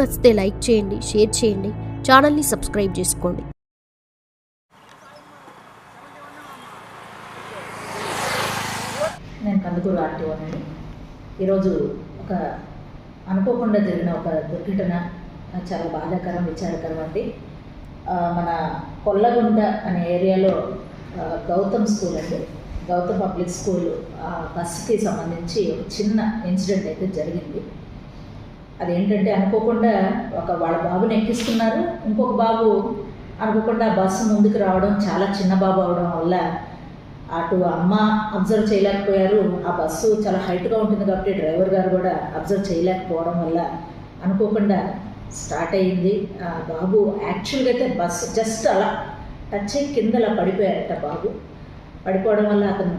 నచ్చితే లైక్ చేయండి షేర్ చేయండి ఛానల్ని సబ్స్క్రైబ్ చేసుకోండి. నేను కందుకూరు ఆర్టీఓ ఈరోజు ఒక అనుకోకుండా జరిగిన ఒక దుర్ఘటన చాలా బాధాకరం విచారకరం అండి. మన కొల్లగుంట అనే ఏరియాలో గౌతమ్ స్కూల్ అండి. గౌతమ్ పబ్లిక్ స్కూల్ ఆ బస్సుకి సంబంధించి ఒక చిన్న ఇన్సిడెంట్ అయితే జరిగింది. అదేంటంటే అనుకోకుండా ఒక వాళ్ళ బాబుని ఎక్కిస్తున్నారు ఇంకొక బాబు అనుకోకుండా బస్సు ముందుకు రావడం చాలా చిన్న బాబు అవడం వల్ల అటు అమ్మ అబ్జర్వ్ చేయలేకపోయారు. ఆ బస్సు చాలా హైట్గా ఉంటుంది కాబట్టి డ్రైవర్ గారు కూడా అబ్జర్వ్ చేయలేకపోవడం వల్ల అనుకోకుండా స్టార్ట్ అయ్యింది. ఆ బాబు యాక్చువల్గా అయితే బస్సు జస్ట్ అలా టచ్ అయ్యి కిందలా పడిపోయారట బాబు. పడిపోవడం వల్ల అతను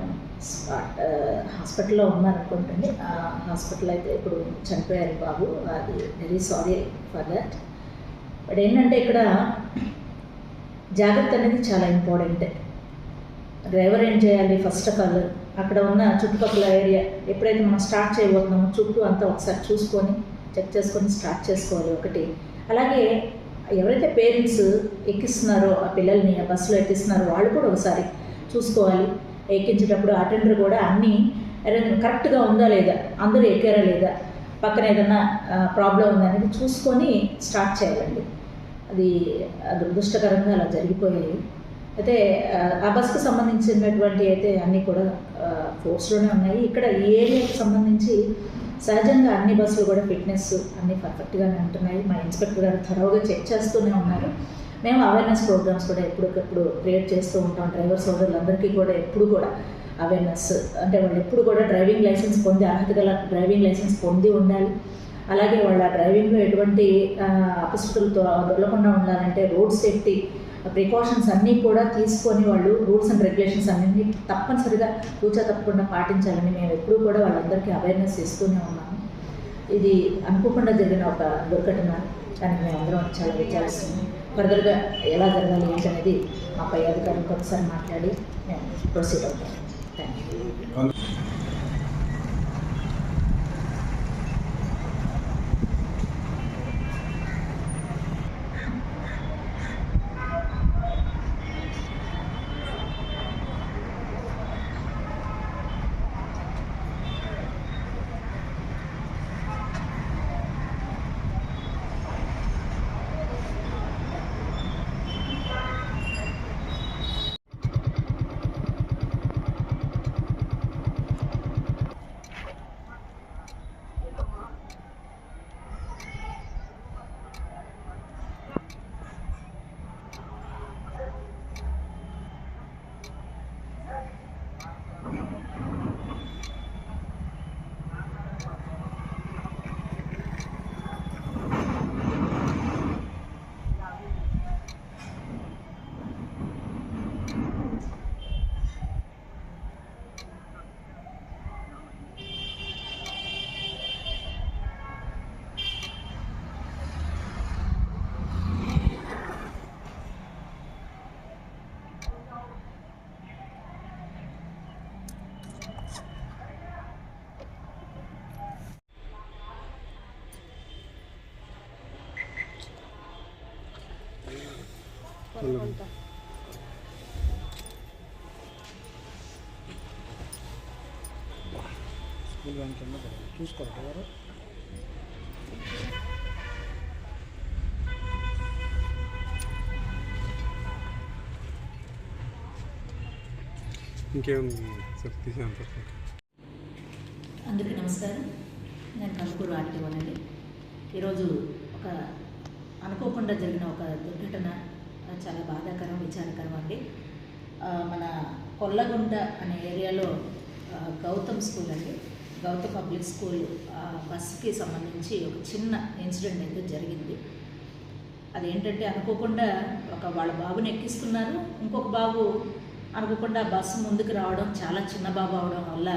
హాస్పిటల్లో ఉన్నారనుకుంటుంది ఆ హాస్పిటల్ అయితే ఇప్పుడు చనిపోయారు బాబు. అది very sorry for that. But ఏంటంటే ఇక్కడ జాగ్రత్త అనేది చాలా ఇంపార్టెంట్. డ్రైవర్ ఏం చేయాలి? ఫస్ట్ ఆఫ్ ఆల్ అక్కడ ఉన్న చుట్టుపక్కల ఏరియా ఎప్పుడైతే మనం స్టార్ట్ చేయబోతున్నామో చుట్టూ అంతా ఒకసారి చూసుకొని చెక్ చేసుకొని స్టార్ట్ చేసుకోవాలి ఒకటి. అలాగే ఎవరైతే పేరెంట్స్ ఎక్కిస్తున్నారో ఆ పిల్లల్ని ఆ బస్సులో ఎక్కిస్తున్నారో వాళ్ళు కూడా ఒకసారి చూసుకోవాలి. ఎక్కించేటప్పుడు అటెండర్ కూడా అన్నీ కరెక్ట్గా ఉందా లేదా? అందరూ ఎక్కారా లేదా? పక్కన ఏదైనా ప్రాబ్లం ఉందా అనేది చూసుకొని స్టార్ట్ చేయాలండి. అది దురదృష్టకరంగా అలా జరిగిపోయాయి. అయితే ఆ, ఆ బస్కి సంబంధించినటువంటి అయితే అన్నీ కూడా ఫోర్స్లోనే ఉన్నాయి. ఇక్కడ ఈ ఏరియాకి సంబంధించి సహజంగా అన్ని బస్సులు కూడా ఫిట్నెస్ అన్నీ పర్ఫెక్ట్గానే ఉంటున్నాయి. మా ఇన్స్పెక్టర్ గారు థరోగా చెక్ చేస్తూనే ఉన్నారు. మేము అవేర్నెస్ ప్రోగ్రామ్స్ కూడా ఎప్పటికప్పుడు క్రియేట్ చేస్తూ ఉంటాం. డ్రైవర్ సోదరులందరికీ కూడా ఎప్పుడు కూడా అవేర్నెస్ అంటే వాళ్ళు ఎప్పుడు కూడా డ్రైవింగ్ లైసెన్స్ పొంది అర్హత గల డ్రైవింగ్ లైసెన్స్ పొంది ఉండాలి. అలాగే వాళ్ళ డ్రైవింగ్లో ఎటువంటి అపశృతులతో దొరకకుండా ఉండాలంటే రోడ్ సేఫ్టీ ప్రికాషన్స్ అన్నీ కూడా తీసుకొని వాళ్ళు రూల్స్ అండ్ రెగ్యులేషన్స్ అన్నీ తప్పనిసరిగా కూర్చో తప్పకుండా పాటించాలని మేము ఎప్పుడూ కూడా వాళ్ళందరికీ అవేర్నెస్ ఇస్తూనే ఉన్నాము. ఇది అనుకోకుండా జరిగిన ఒక దుర్ఘటన కానీ మేము అందరం చాలా విచారిస్తున్నాం. ఫర్దర్గా ఎలా జరగాలి ఏంటనేది మా పై అధికారులతో ఒకసారి మాట్లాడి మేము ప్రొసీడ్ అవుతాం. థ్యాంక్ యూ స్కూల్ వ్యాన్ కింద చూసుకోవాలి ఎవరు ఇంకేముంది సార్ అందరికీ నమస్కారం. నేను కందుకూరు ఆర్టీఓనండి ఈరోజు ఒక అనుకోకుండా జరిగిన ఒక దుర్ఘటన చాలా బాధాకరం విచారకరం అండి. మన కొల్లగుంట అనే ఏరియాలో గౌతమ్ స్కూల్ అండి. గౌతమ్ పబ్లిక్ స్కూల్ ఆ బస్సుకి సంబంధించి ఒక చిన్న ఇన్సిడెంట్ అయితే జరిగింది. అదేంటంటే అనుకోకుండా ఒక వాళ్ళ బాబుని ఎక్కిస్తున్నారు. ఇంకొక బాబు అనుకోకుండా బస్సు ముందుకు రావడం చాలా చిన్న బాబు అవడం వల్ల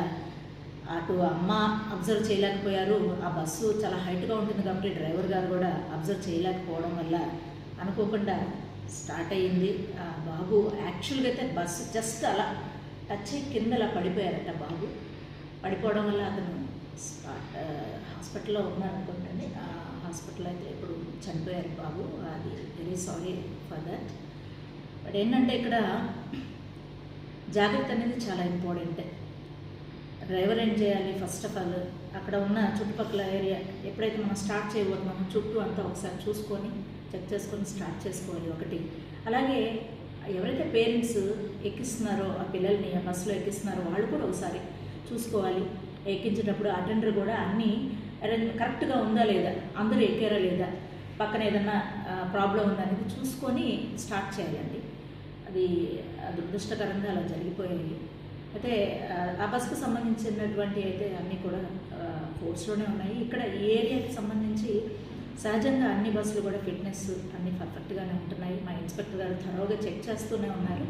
అటు అమ్మ అబ్జర్వ్ చేయలేకపోయారు. ఆ బస్సు చాలా హైట్గా ఉంటుంది కాబట్టి డ్రైవర్ గారు కూడా అబ్జర్వ్ చేయలేకపోవడం వల్ల అనుకోకుండా స్టార్ట్ అయ్యింది. ఆ బాబు యాక్చువల్గా అయితే బస్సు జస్ట్ అలా టచ్ అయ్యి కింద అలా పడిపోయారట బాబు. పడిపోవడం వల్ల అతను స్పాట్ హాస్పిటల్లో ఉన్నారనుకుంటుంది ఆ హాస్పిటల్ అయితే ఇప్పుడు చనిపోయారు బాబు. అది very sorry for that. But ఏంటంటే ఇక్కడ జాగ్రత్త అనేది చాలా ఇంపార్టెంట్. డ్రైవర్ ఏం చేయాలి? ఫస్ట్ ఆఫ్ ఆల్ అక్కడ ఉన్న చుట్టుపక్కల ఏరియా ఎప్పుడైతే మనం స్టార్ట్ చేయబోతున్నామో చుట్టూ అంతా ఒకసారి చూసుకొని చెక్ చేసుకొని స్టార్ట్ చేసుకోవాలి ఒకటి. అలాగే ఎవరైతే పేరెంట్స్ ఎక్కిస్తున్నారో ఆ పిల్లల్ని ఆ బస్సులో ఎక్కిస్తున్నారో వాళ్ళు కూడా ఒకసారి చూసుకోవాలి. ఎక్కించేటప్పుడు అటెండర్ కూడా అన్నీ అరేంజ్ కరెక్ట్గా ఉందా లేదా అందరూ ఎక్కారా లేదా పక్కన ఏదన్నా ప్రాబ్లం ఉందా అనేది చూసుకొని స్టార్ట్ చేయాలండి. అది దురదృష్టకరంగా అలా జరిగిపోయాయి. అయితే ఆ, ఆ బస్కు సంబంధించినటువంటి అయితే అన్నీ కూడా ఫోర్స్లోనే ఉన్నాయి. ఇక్కడ ఈ ఏరియాకి సంబంధించి సహజంగా అన్ని బస్సులు కూడా ఫిట్నెస్ అన్ని పర్ఫెక్ట్గానే ఉంటున్నాయి. మా ఇన్స్పెక్టర్ గారు థరోగా చెక్ చేస్తూనే ఉన్నారు.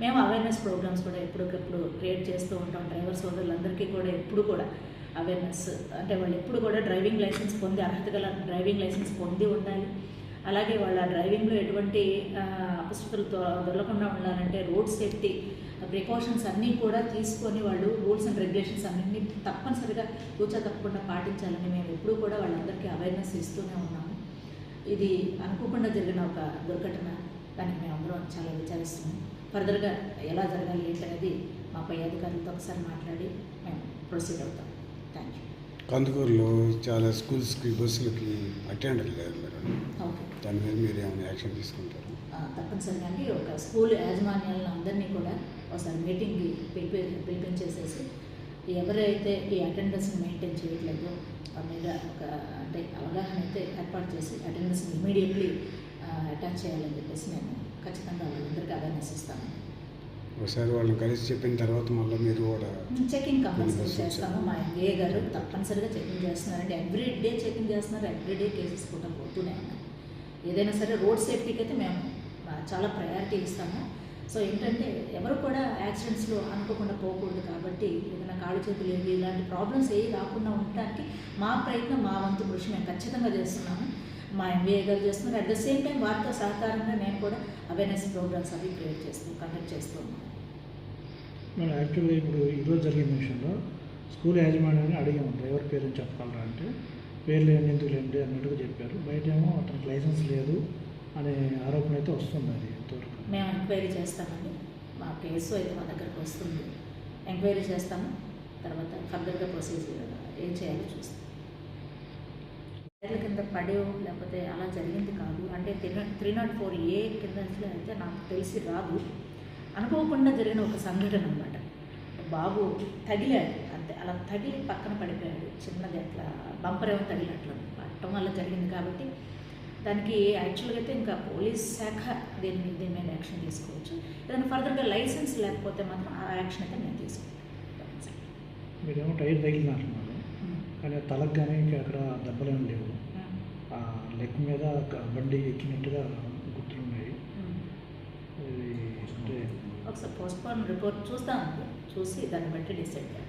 మేము అవేర్నెస్ ప్రోగ్రామ్స్ కూడా ఎప్పటికప్పుడు క్రియేట్ చేస్తూ ఉంటాం. డ్రైవర్ సోదరులందరికీ కూడా ఎప్పుడు కూడా అవేర్నెస్ అంటే వాళ్ళు ఎప్పుడు కూడా డ్రైవింగ్ లైసెన్స్ పొంది అర్హత గల డ్రైవింగ్ లైసెన్స్ పొంది ఉండాలి. అలాగే వాళ్ళ డ్రైవింగ్లో ఎటువంటి ఆ, అపశృతులు దొరకకుండా ఉండాలంటే రోడ్ సేఫ్టీ ప్రికాషన్స్ అన్నీ కూడా తీసుకొని వాళ్ళు రూల్స్ అండ్ రెగ్యులేషన్స్ అన్నింటినీ తప్పనిసరిగా కూర్చో తప్పకుండా పాటించాలని మేము ఎప్పుడూ కూడా వాళ్ళందరికీ అవేర్నెస్ ఇస్తూనే ఉన్నాము. ఇది అనుకోకుండా జరిగిన ఒక దుర్ఘటన దానికి మేము చాలా విచారిస్తున్నాం. ఫర్దర్గా ఎలా జరగాలి ఏంటనేది మా పై అధికారులతో ఒకసారి మాట్లాడి మేము ప్రొసీడ్ అవుతాం. థ్యాంక్ యూ కందుకూరులో చాలా స్కూల్స్కి బస్సులకి అటెండర్ లేదు దాని మీద మీరు ఏమైనా యాక్షన్ తీసుకుంటారు? తప్పనిసరిగా అండి. ఒక స్కూల్ యాజమాన్యాలను అందరినీ కూడా ఒకసారి మీటింగ్కి పిలిపి పిలిపించేసేసి ఎవరైతే ఈ అటెండెన్స్ని మెయింటైన్ చేయట్లేదో మీద ఒక అంటే అవగాహన అయితే ఏర్పాటు చేసి అటెండెన్స్ని ఇమీడియట్లీ అటాచ్ చేయాలని చెప్పేసి నేను ఖచ్చితంగా వాళ్ళందరికీ అవేర్నెస్ ఇస్తాను. ఒకసారి వాళ్ళని కలిసి చెప్పిన తర్వాత మళ్ళీ మీరు కూడా చెకింగ్ కంపల్సరీ చేస్తాము. మా ఎంఏ గారు తప్పనిసరిగా చెకింగ్ చేస్తున్నారండి. ఎవ్రీ డే చెకింగ్ చేస్తున్నారు. ఎవ్రీ డే కేసెస్ కూడా పోతూనే ఉన్నాయి. ఏదైనా సరే రోడ్ సేఫ్టీకి అయితే మేము చాలా ప్రయారిటీ ఇస్తాము. సో ఏంటంటే ఎవరు కూడా యాక్సిడెంట్స్లో అనుకోకుండా పోకూడదు కాబట్టి ఏదైనా కాళ్ళు చేతులు ఏవి ఇలాంటి ప్రాబ్లమ్స్ ఏవి రాకుండా ఉండటానికి మా ప్రయత్నం మా వంతు కృషి మేము ఖచ్చితంగా చేస్తున్నాము. మా ఎంబీఏ గారు చేస్తున్నారు. అట్ ద సేమ్ టైం వారితో సహకారంగా నేను కూడా అవేర్నెస్ ప్రోగ్రామ్స్ అవి క్రియేట్ చేస్తూ కండక్ట్ చేస్తున్నాం మేము యాక్చువల్గా ఇప్పుడు ఈరోజు జరిగిన విషయంలో స్కూల్ యాజమాన్యాన్ని అడిగాము డ్రైవర్ పేరుని చెప్పగలరా అంటే పేర్లు ఎందుకు లేండి అన్నట్టుగా చెప్పారు. బయట ఏమో అతనికి లైసెన్స్ లేదు అనే ఆరోపణ అయితే వస్తుంది అది ఎంతవరకు మేము ఎంక్వైరీ చేస్తామండి. మా కేసు అయితే మా దగ్గరకు వస్తుంది. ఎంక్వైరీ చేస్తాము. తర్వాత ఫర్దర్గా ప్రొసీజర్ ఏం చేయాలో చూస్తాం. టైర్ల కింద పడేవు లేకపోతే అలా జరిగింది కాదు. అంటే three not three not four A కింద అయితే నాకు తెలిసి రాదు. అనుకోకుండా జరిగిన ఒక సంఘటన అనమాట బాబు తగిలాడు. అంతే అలా తగిలి పక్కన పడిపోయాడు. చిన్నది అట్లా బంపర్ ఏమో తగిలినట్లు పట్టడం వల్ల జరిగింది కాబట్టి దానికి యాక్చువల్గా అయితే ఇంకా పోలీస్ శాఖ దీని దీని మీద యాక్షన్ తీసుకోవచ్చు. ఏదైనా ఫర్దర్గా లైసెన్స్ లేకపోతే మాత్రం ఆ యాక్షన్ అయితే నేను తీసుకుంటాను మీరేమో టైర్ తగిలిన అంటున్నారు కానీ తలకు కానీ ఇంకా అక్కడ దెబ్బలేం లేవు. ఆ. లెగ్ మీద బండి ఎక్కినట్టుగా అంటే ఒకసారి పోస్ట్పోన్ రిపోర్ట్ చూస్తామండి చూసి దాన్ని బట్టి డిసైడ్ చేద్దాం.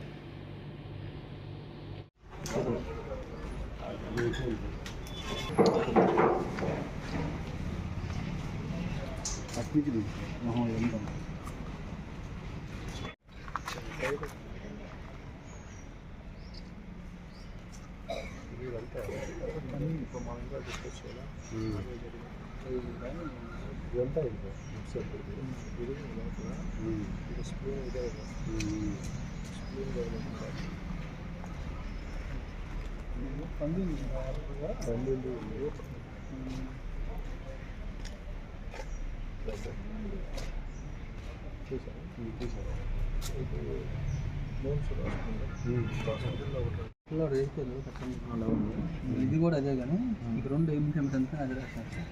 ఇదంతా ఇది వెబ్సైట్ ఇది ఇది ఇది స్క్రీన్ ఇది కూడా అదే కానీ ఇక రెండు ఇంప్లిమెంట్ అంతా అది రాశారు. సార్.